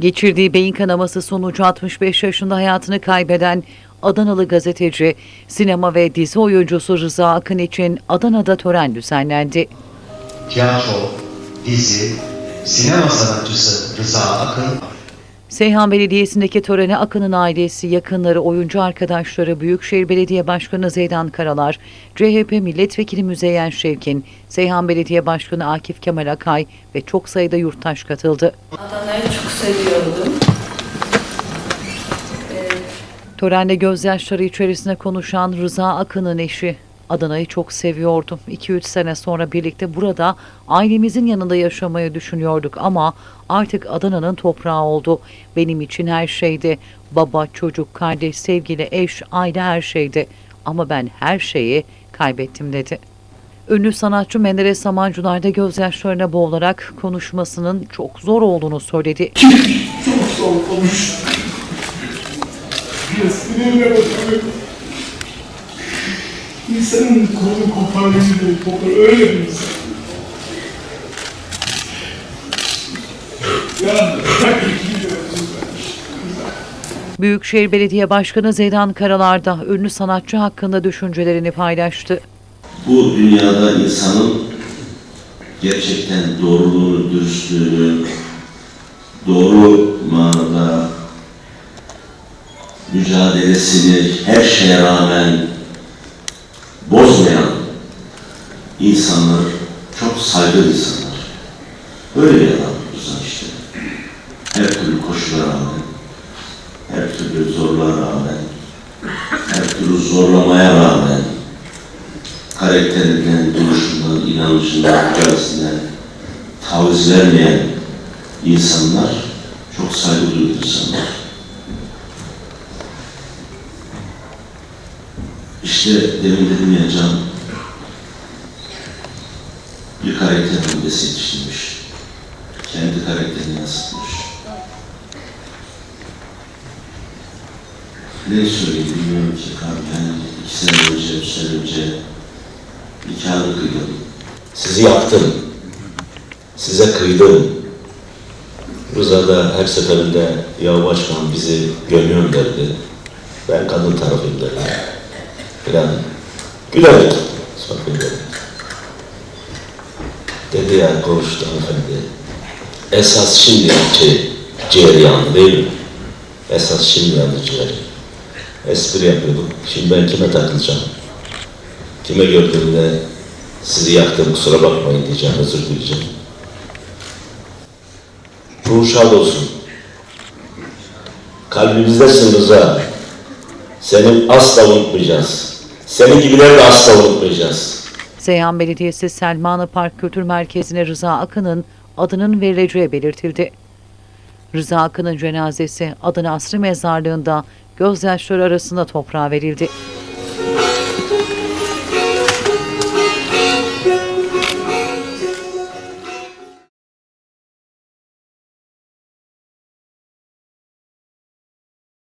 Geçirdiği beyin kanaması sonucu 65 yaşında hayatını kaybeden Adanalı gazeteci, sinema ve dizi oyuncusu Rıza Akın için Adana'da tören düzenlendi. tiyatro, dizi, sinema sanatçısı Rıza Akın, Seyhan Belediyesi'ndeki törene Akın'ın ailesi, yakınları, oyuncu arkadaşları, Büyükşehir Belediye Başkanı Zeydan Karalar, CHP Milletvekili Müzeyyen Şevkin, Seyhan Belediye Başkanı Akif Kemal Akay ve çok sayıda yurttaş katıldı. Adana'yı çok seviyordum. Törende gözyaşları içerisinde konuşan Rıza Akın'ın eşi, Adana'yı çok seviyordum. 2-3 sene sonra birlikte burada ailemizin yanında yaşamayı düşünüyorduk ama artık Adana'nın toprağı oldu. Benim için her şeydi. Baba, çocuk, kardeş, sevgili, eş, aile her şeydi. Ama ben her şeyi kaybettim dedi. Ünlü sanatçı Menderes Samancular da gözyaşlarına boğularak konuşmasının çok zor olduğunu söyledi. çok zor olmuş. Sinirle bakıyorum. İnsanın kolu koparabilir, kopar öyle bir insan. Ya bırak Büyükşehir Belediye Başkanı Zeydan Karalar da ünlü sanatçı hakkında düşüncelerini paylaştı. bu dünyada insanın gerçekten doğruluğunu, dürüstlüğünü, doğru manada mücadelesini her şeye rağmen insanlar çok saygılı insanlar. Böyle Rıza işte. Her türlü koşula rağmen, her türlü zorluğa rağmen, her türlü zorlamaya rağmen karakterinden, duruşundan, inanışından, mücadelesinden taviz vermeyen insanlar çok saygı duyulur insanlar. İşte demin dedim ya Can, bir karakter hamlesi yetiştirmiş. Kendi karakterini yansıtmış. Ne söyleyeyim bilmiyorum ki. Yani iki sene önce, üç sene önce nikahını kıydım. Sizi yaktım. Size kıydım. Rıza da her seferinde ya başkan bizi gömüyor derdi. Ben kadın tarafıyım derdi. Filan. Gülerek sohbet ederdik. Dedi ya konuştu hanımefendi. Esas şimdi şey, ciğeri yandı değil mi? Esas şimdi yandı ciğeri. Espri yapıyorduk. Şimdi ben kime takılacağım? Kime gördüğümde sizi yaktım kusura bakmayın diyeceğim, özür dileyeceğim. Ruhu şad olsun. Kalbimizdesin Rıza. Seni asla unutmayacağız. Senin gibileri de asla unutmayacağız. Seyhan Belediyesi Selmanı Park Kültür Merkezi'ne Rıza Akın'ın adının verileceği belirtildi. Rıza Akın'ın cenazesi Adana Asrı Mezarlığı'nda gözyaşları arasında toprağa verildi.